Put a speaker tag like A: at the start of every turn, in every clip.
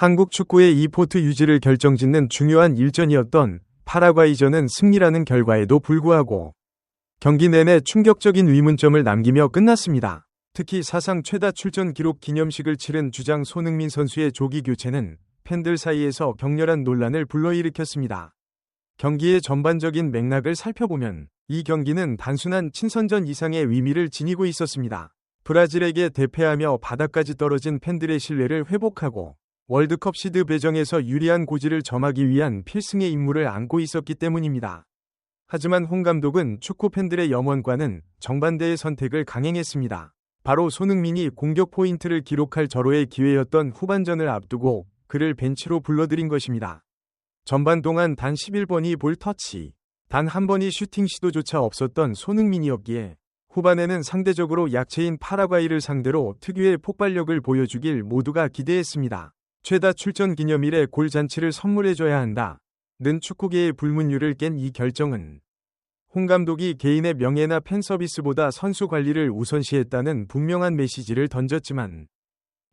A: 한국 축구의 이 포트 유지를 결정짓는 중요한 일전이었던 파라과이전은 승리라는 결과에도 불구하고 경기 내내 충격적인 의문점을 남기며 끝났습니다. 특히 사상 최다 출전 기록 기념식을 치른 주장 손흥민 선수의 조기 교체는 팬들 사이에서 격렬한 논란을 불러일으켰습니다. 경기의 전반적인 맥락을 살펴보면 이 경기는 단순한 친선전 이상의 의미를 지니고 있었습니다. 브라질에게 대패하며 바닥까지 떨어진 팬들의 신뢰를 회복하고 월드컵 시드 배정에서 유리한 고지를 점하기 위한 필승의 임무를 안고 있었기 때문입니다. 하지만 홍 감독은 축구 팬들의 염원과는 정반대의 선택을 강행했습니다. 바로 손흥민이 공격 포인트를 기록할 절호의 기회였던 후반전을 앞두고 그를 벤치로 불러들인 것입니다. 전반 동안 단 11번이 볼 터치, 단 한 번이 슈팅 시도조차 없었던 손흥민이었기에 후반에는 상대적으로 약체인 파라과이를 상대로 특유의 폭발력을 보여주길 모두가 기대했습니다. 최다 출전 기념일에 골 잔치를 선물해줘야 한다. 는 축구계의 불문율을 깬 이 결정은 홍 감독이 개인의 명예나 팬 서비스보다 선수 관리를 우선시했다는 분명한 메시지를 던졌지만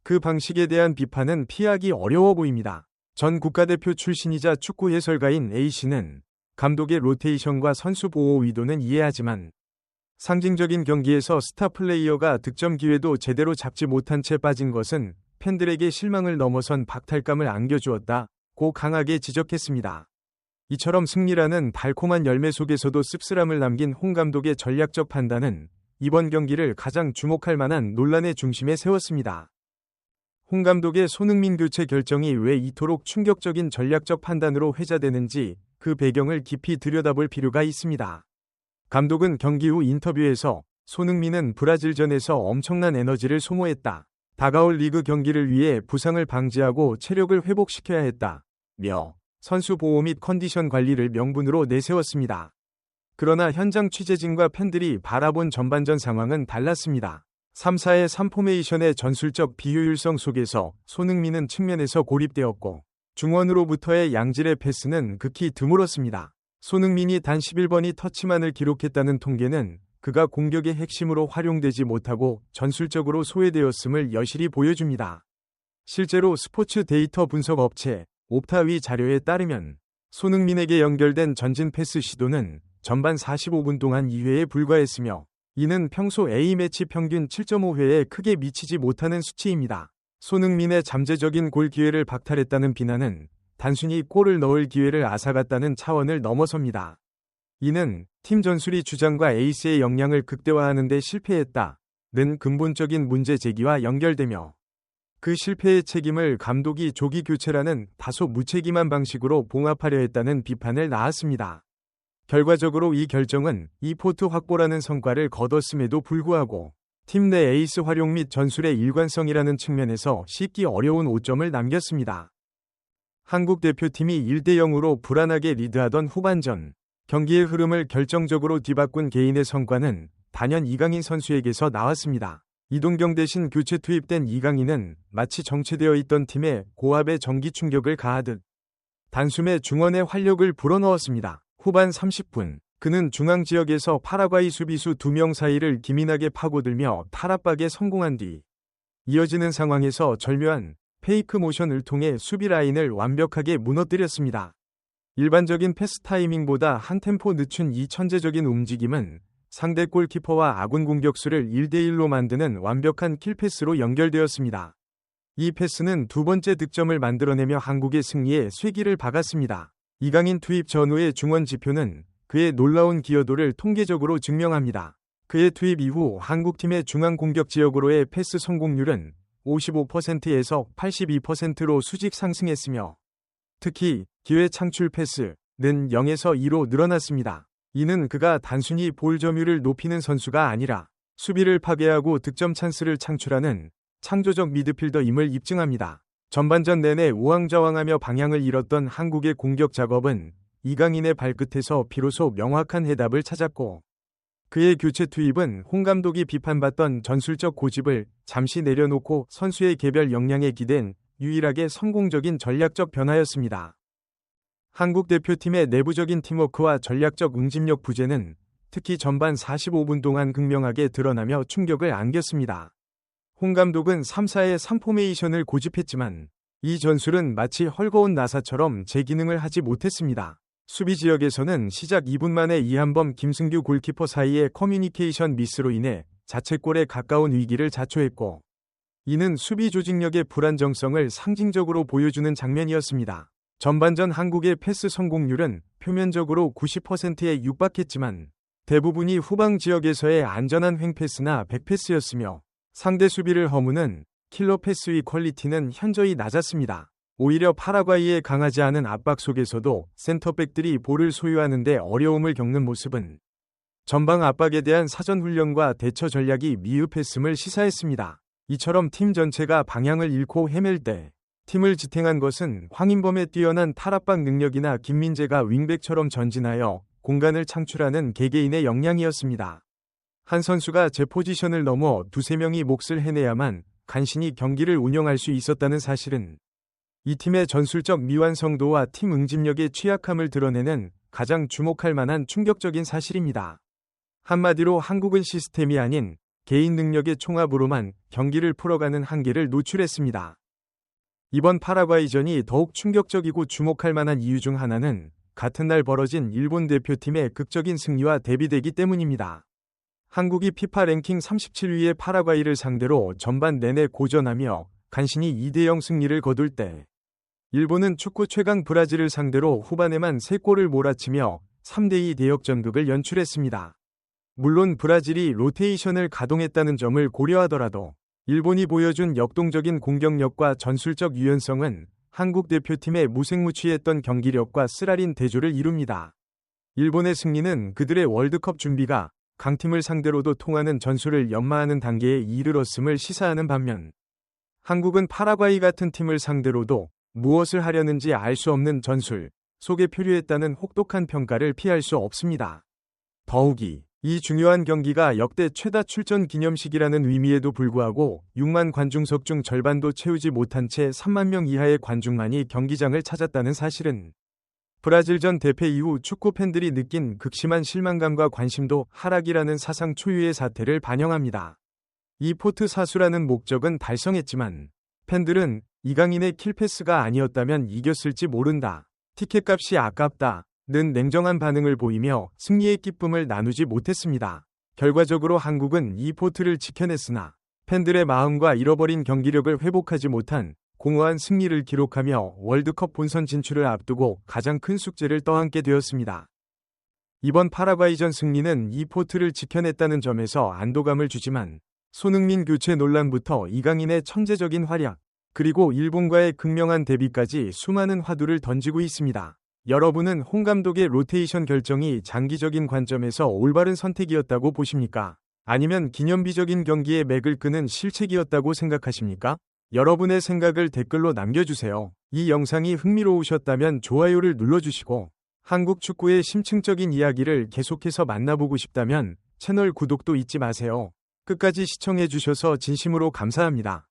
A: 그 방식에 대한 비판은 피하기 어려워 보입니다. 전 국가대표 출신이자 축구 해설가인 A씨는 감독의 로테이션과 선수 보호 의도는 이해하지만 상징적인 경기에서 스타 플레이어가 득점 기회도 제대로 잡지 못한 채 빠진 것은 팬들에게 실망을 넘어선 박탈감을 안겨주었다 고 강하게 지적했습니다. 이처럼 승리라는 달콤한 열매 속에서도 씁쓸함을 남긴 홍 감독의 전략적 판단은 이번 경기를 가장 주목할 만한 논란의 중심에 세웠습니다. 홍 감독의 손흥민 교체 결정이 왜 이토록 충격적인 전략적 판단으로 회자되는지 그 배경을 깊이 들여다볼 필요가 있습니다. 감독은 경기 후 인터뷰에서 손흥민은 브라질전에서 엄청난 에너지를 소모했다. 다가올 리그 경기를 위해 부상을 방지하고 체력을 회복시켜야 했다. 며 선수 보호 및 컨디션 관리를 명분으로 내세웠습니다. 그러나 현장 취재진과 팬들이 바라본 전반전 상황은 달랐습니다. 3사의 3포메이션의 전술적 비효율성 속에서 손흥민은 측면에서 고립되었고 중원으로부터의 양질의 패스는 극히 드물었습니다. 손흥민이 단 11번이 터치만을 기록했다는 통계는 그가 공격의 핵심으로 활용되지 못하고 전술적으로 소외되었음을 여실히 보여줍니다. 실제로 스포츠 데이터 분석 업체 옵타위 자료에 따르면 손흥민에게 연결된 전진 패스 시도는 전반 45분 동안 2회에 불과했으며 이는 평소 A매치 평균 7.5회에 크게 미치지 못하는 수치입니다. 손흥민의 잠재적인 골 기회를 박탈했다는 비난은 단순히 골을 넣을 기회를 앗아갔다는 차원을 넘어섭니다. 이는 팀 전술이 주장과 에이스의 역량을 극대화하는 데 실패했다. 는 근본적인 문제 제기와 연결되며 그 실패의 책임을 감독이 조기 교체라는 다소 무책임한 방식으로 봉합하려 했다는 비판을 낳았습니다. 결과적으로 이 결정은 이 포트 확보라는 성과를 거뒀음에도 불구하고 팀 내 에이스 활용 및 전술의 일관성이라는 측면에서 씻기 어려운 오점을 남겼습니다. 한국 대표팀이 1대 0으로 불안하게 리드하던 후반전 경기의 흐름을 결정적으로 뒤바꾼 개인의 성과는 단연 이강인 선수에게서 나왔습니다. 이동경 대신 교체 투입된 이강인은 마치 정체되어 있던 팀에 고압의 전기 충격을 가하듯 단숨에 중원의 활력을 불어넣었습니다. 후반 30분 그는 중앙 지역에서 파라과이 수비수 2명 사이를 기민하게 파고들며 탈압박에 성공한 뒤 이어지는 상황에서 절묘한 페이크 모션을 통해 수비 라인을 완벽하게 무너뜨렸습니다. 일반적인 패스 타이밍보다 한 템포 늦춘 이 천재적인 움직임은 상대 골키퍼와 아군 공격수를 1대1로 만드는 완벽한 킬패스로 연결되었습니다. 이 패스는 두 번째 득점을 만들어내며 한국의 승리에 쇠기를 박았습니다. 이강인 투입 전후의 중원 지표는 그의 놀라운 기여도를 통계적으로 증명합니다. 그의 투입 이후 한국팀의 중앙 공격 지역으로의 패스 성공률은 55%에서 82%로 수직 상승했으며 특히 기회 창출 패스는 0에서 2로 늘어났습니다. 이는 그가 단순히 볼 점유율을 높이는 선수가 아니라 수비를 파괴하고 득점 찬스를 창출하는 창조적 미드필더임을 입증합니다. 전반전 내내 우왕좌왕하며 방향을 잃었던 한국의 공격 작업은 이강인의 발끝에서 비로소 명확한 해답을 찾았고 그의 교체 투입은 홍 감독이 비판받던 전술적 고집을 잠시 내려놓고 선수의 개별 역량에 기댄 유일하게 성공적인 전략적 변화였습니다. 한국 대표팀의 내부적인 팀워크와 전략적 응집력 부재는 특히 전반 45분 동안 극명하게 드러나며 충격을 안겼습니다. 홍 감독은 3사의 3포메이션을 고집했지만 이 전술은 마치 헐거운 나사처럼 제 기능을 하지 못했습니다. 수비 지역에서는 시작 2분 만에 이한범 김승규 골키퍼 사이의 커뮤니케이션 미스로 인해 자책골에 가까운 위기를 자초했고 이는 수비 조직력의 불안정성을 상징적으로 보여주는 장면이었습니다. 전반전 한국의 패스 성공률은 표면적으로 90%에 육박했지만 대부분이 후방 지역에서의 안전한 횡패스나 백패스였으며 상대 수비를 허무는 킬러 패스의 퀄리티는 현저히 낮았습니다. 오히려 파라과이의 강하지 않은 압박 속에서도 센터백들이 볼을 소유하는데 어려움을 겪는 모습은 전방 압박에 대한 사전 훈련과 대처 전략이 미흡했음을 시사했습니다. 이처럼 팀 전체가 방향을 잃고 헤맬 때 팀을 지탱한 것은 황인범의 뛰어난 탈압박 능력이나 김민재가 윙백처럼 전진하여 공간을 창출하는 개개인의 역량이었습니다. 한 선수가 제 포지션을 넘어 두세 명이 몫을 해내야만 간신히 경기를 운영할 수 있었다는 사실은 이 팀의 전술적 미완성도와 팀 응집력의 취약함을 드러내는 가장 주목할 만한 충격적인 사실입니다. 한마디로 한국은 시스템이 아닌 개인 능력의 총합으로만 경기를 풀어가는 한계를 노출했습니다. 이번 파라과이전이 더욱 충격적이고 주목할 만한 이유 중 하나는 같은 날 벌어진 일본 대표팀의 극적인 승리와 대비되기 때문입니다. 한국이 피파 랭킹 37위의 파라과이를 상대로 전반 내내 고전하며 간신히 2대0 승리를 거둘 때 일본은 축구 최강 브라질을 상대로 후반에만 3골을 몰아치며 3대2 대역전극을 연출했습니다. 물론 브라질이 로테이션을 가동했다는 점을 고려하더라도 일본이 보여준 역동적인 공격력과 전술적 유연성은 한국 대표팀의 무색무취했던 경기력과 쓰라린 대조를 이룹니다. 일본의 승리는 그들의 월드컵 준비가 강팀을 상대로도 통하는 전술을 연마하는 단계에 이르렀음을 시사하는 반면 한국은 파라과이 같은 팀을 상대로도 무엇을 하려는지 알 수 없는 전술 속에 표류했다는 혹독한 평가를 피할 수 없습니다. 더욱이 이 중요한 경기가 역대 최다 출전 기념식이라는 의미에도 불구하고 6만 관중석 중 절반도 채우지 못한 채 3만 명 이하의 관중만이 경기장을 찾았다는 사실은 브라질전 대패 이후 축구 팬들이 느낀 극심한 실망감과 관심도 하락이라는 사상 초유의 사태를 반영합니다. 이 포트 사수라는 목적은 달성했지만 팬들은 이강인의 킬패스가 아니었다면 이겼을지 모른다. 티켓값이 아깝다. 는 냉정한 반응을 보이며 승리의 기쁨을 나누지 못했습니다. 결과적으로 한국은 이 포트를 지켜냈으나 팬들의 마음과 잃어버린 경기력을 회복하지 못한 공허한 승리를 기록하며 월드컵 본선 진출을 앞두고 가장 큰 숙제를 떠안게 되었습니다. 이번 파라과이전 승리는 이 포트를 지켜냈다는 점에서 안도감을 주지만 손흥민 교체 논란부터 이강인의 천재적인 활약, 그리고 일본과의 극명한 대비까지 수많은 화두를 던지고 있습니다. 여러분은 홍 감독의 로테이션 결정이 장기적인 관점에서 올바른 선택이었다고 보십니까? 아니면 기념비적인 경기에 맥을 끄는 실책이었다고 생각하십니까? 여러분의 생각을 댓글로 남겨주세요. 이 영상이 흥미로우셨다면 좋아요를 눌러주시고 한국 축구의 심층적인 이야기를 계속해서 만나보고 싶다면 채널 구독도 잊지 마세요. 끝까지 시청해주셔서 진심으로 감사합니다.